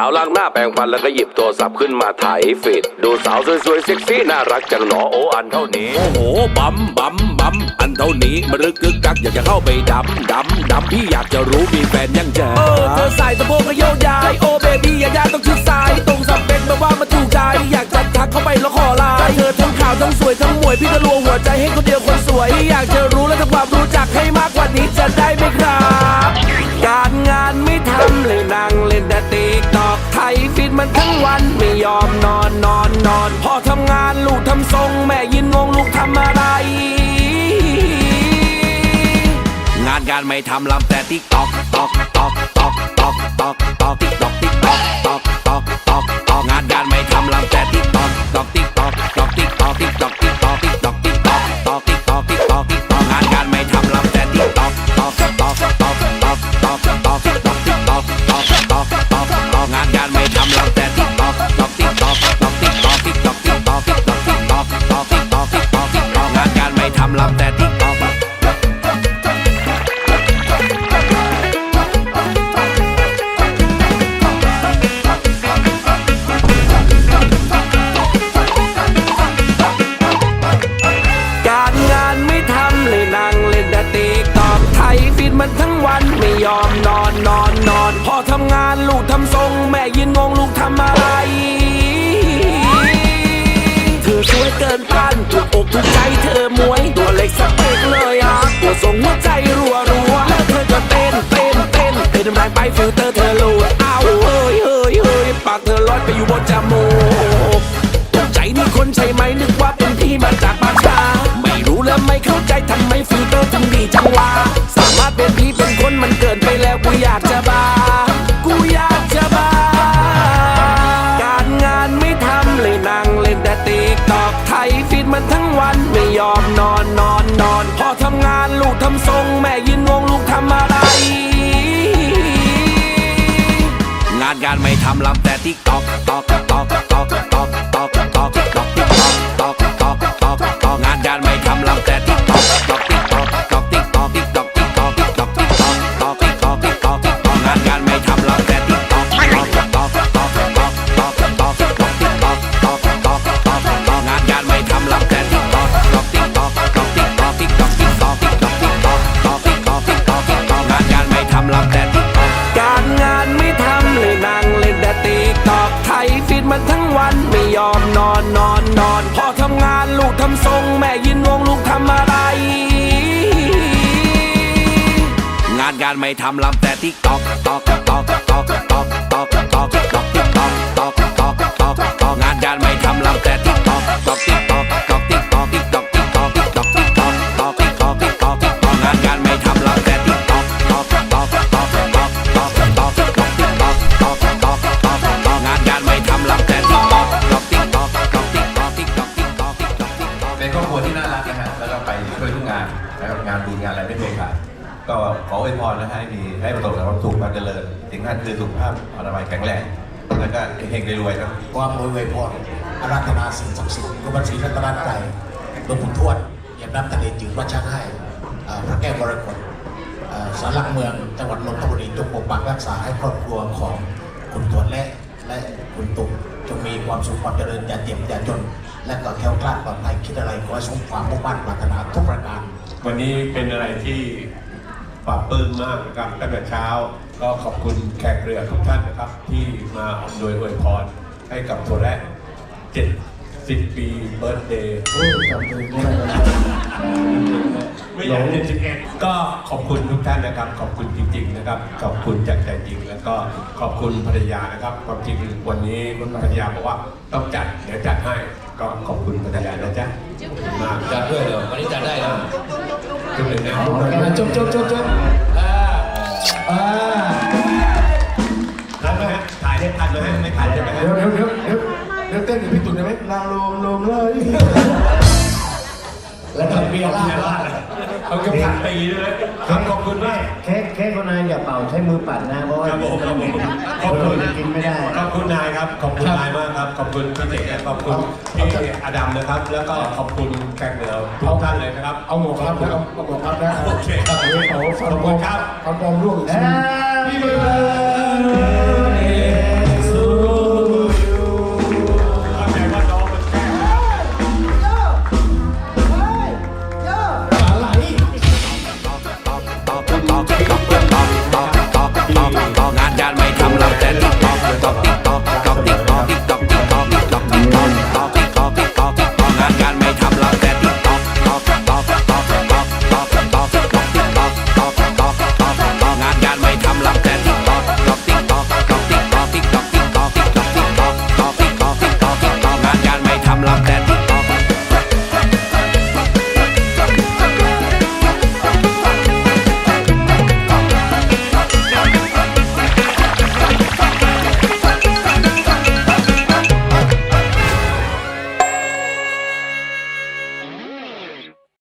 จ้าล้างหน้าแปรงฟันแล้วก็หยิบโทรศัพท์ขึ้นมาถ่ายฟีดดูสาวสวยๆเซ็กซี่น่ารักจังหนอโออันเท่านี้โอ้โหบัมบัมบัมอันเท่านี้มันรึกกึกกักอยากจะเข้าไปดำดำดำพี่อยากจะรู้มีแฟนยังเจอเออเธอใส่สะโพกกระโยกย้ายโอ้เบบี้อย่าย่าต้องชิดซ้ายตรงสเปคแบบว่ามันถูกใจอยากจัดทักเข้าไปแล้วขอไลน์เธอทั้งขาวทั้งสวยทั้งมวยพี่ก็ลวงหัวใจให้คนเดียวคนสวยอยากจะรู้และทำความรู้จักให้มากกว่านี้จะได้ไหมครับการงานไม่ทำเลยนั่งเล่นแต่ติ๊กตอกไทย ฟิตมันทั้งวันไม่ยอมนอนนอนนอนพ่อทำงานลูกทำทรง แม่ยินงงลูกทำอะไร งานการไม่ทำลำแต่ติ๊กตกตอกตอกตอก ลำแต่ติ๊กตอกการงานไม่ทำเลยนั่งเล่นแต่ติ๊กตอกไทยฟิตมันทั้งวันไม่ยอมนอนนอนนอนพอทำงานลูกทำทรง แม่ยินงงลูกทำอะไร เธอเกินต้นถูกอกถูกใจเธอมวย ตัวเล็กสเปกเลยอะตัวทรงหัวใจรัวรัวแล้วเธอก็เต้นเต้นเต้นเต้นทำลายไปฟิลเตอร์เธอหลุดอ้าวเฮ้ยเฮ้ยเฮ้ยปากเธอลอยไปอยู่บนจมูกตกใจนี่คนใช่ไหมนึกว่าเป็นพี่มาจากบ้านชาไม่รู้และไม่เข้าใจทำไมฟิลเตอร์ถึงดีจังวะสามารถเป็นพี่เป็นคนมันเกินไปแล้วกูอยาก ยอมนอนนอนนอนพอทำงานลูกทำทรง แม่ยินงงลูกทำอะไร งานการไม่ทำลำแต่ติ๊กตอก มันทั้งวันไม่ยอมนอนนอนนอนพอทำงานลูกทำทรง แม่ยินงงลูกทำอะไร งานการไม่ทำลำแต่ติ๊กตอกตอกตอกตอกตอกตอกตอกตอก ออวยพรนะฮะให้มีให้ประสบความสุขความเจริญสิ่งนั้นคือสุขภาพอนามัยแข็งแรงแล้วก็เฮงๆรวยๆนะความอวยพรอาราธนาสิ่งศักดิ์สิทธิ์กุบันศรีรัตนตรัยหลวงปู่ทวดเหยียบน้ำทะเลจืดวัดช้างให้อ่าพระแก้วมรกตอ่าสารหลักเมืองจังหวัดนนทบุรีจงปกปักรักษาให้ครอบครัวของคุณทวดและและคุณตุ่มจงมีความสุขความเจริญอย่าเจ็บอย่าจน และก็แคล้วคลาดปลอดภัยคิดอะไรขอให้สมความมุ่งมั่นปรารถนาทุกประการ วันนี้เป็นอะไรที่ ปลาบปลื้มมากนะครับตั้งแต่เช้าก็ขอบคุณแขกเรือทุกท่านนะครับ ที่มาอำนวยอวยพรให้กับโทแระ70ปีเบิร์ d เดย์ไม่อยากเจ็ดสิบเอ็ดก็ขอบคุณทุกท่านนะครับ ขอบคุณจริง ๆ นะครับ ขอบคุณจากใจจริง แล้วก็ขอบคุณภรรยานะครับความจริงวันนี้ภรรยาบอกว่าต้องจัดเดี๋ยวจัดให้ก็ขอบคุณภรรยานะจ๊ะขอบคุณมากจัดด้วยเหรอวันนี้จัดได้เหรอ จุดหนึ่งนะจบจบจบจบอ่าอ่าทันไหมฮะถ่ายได้ทันเลยไม่ถ่ายได้ไหมฮะเดี๋ยวเดี๋ยวเดี๋ยวเดี๋ยวเดี๋ยวเต้นกับพี่ตุ๋นได้ไหมนางลมลมเลยแล้วทำเบียร์ลาดลาด เอาเก็บผัดตีด้วยครับขอบคุณมากเค้กเค้กคนนายอย่าเป่าใช้มือปัดนะเพราะว่าครับผมครับผมขอบคุณกินไม่ได้ ขอบคุณนายครับขอบคุณนายมากครับขอบคุณพี่เจ๋งและขอบคุณพี่อดัมนะครับ แล้วก็ขอบคุณแขกเหนือทุกท่านเลยนะครับเอาหมวกครับนะเอาหมวกครับนะโอเคเอาเอาฟันขอบปลคุอณมครับฟันปลอมร่วงอีกที Happy birthday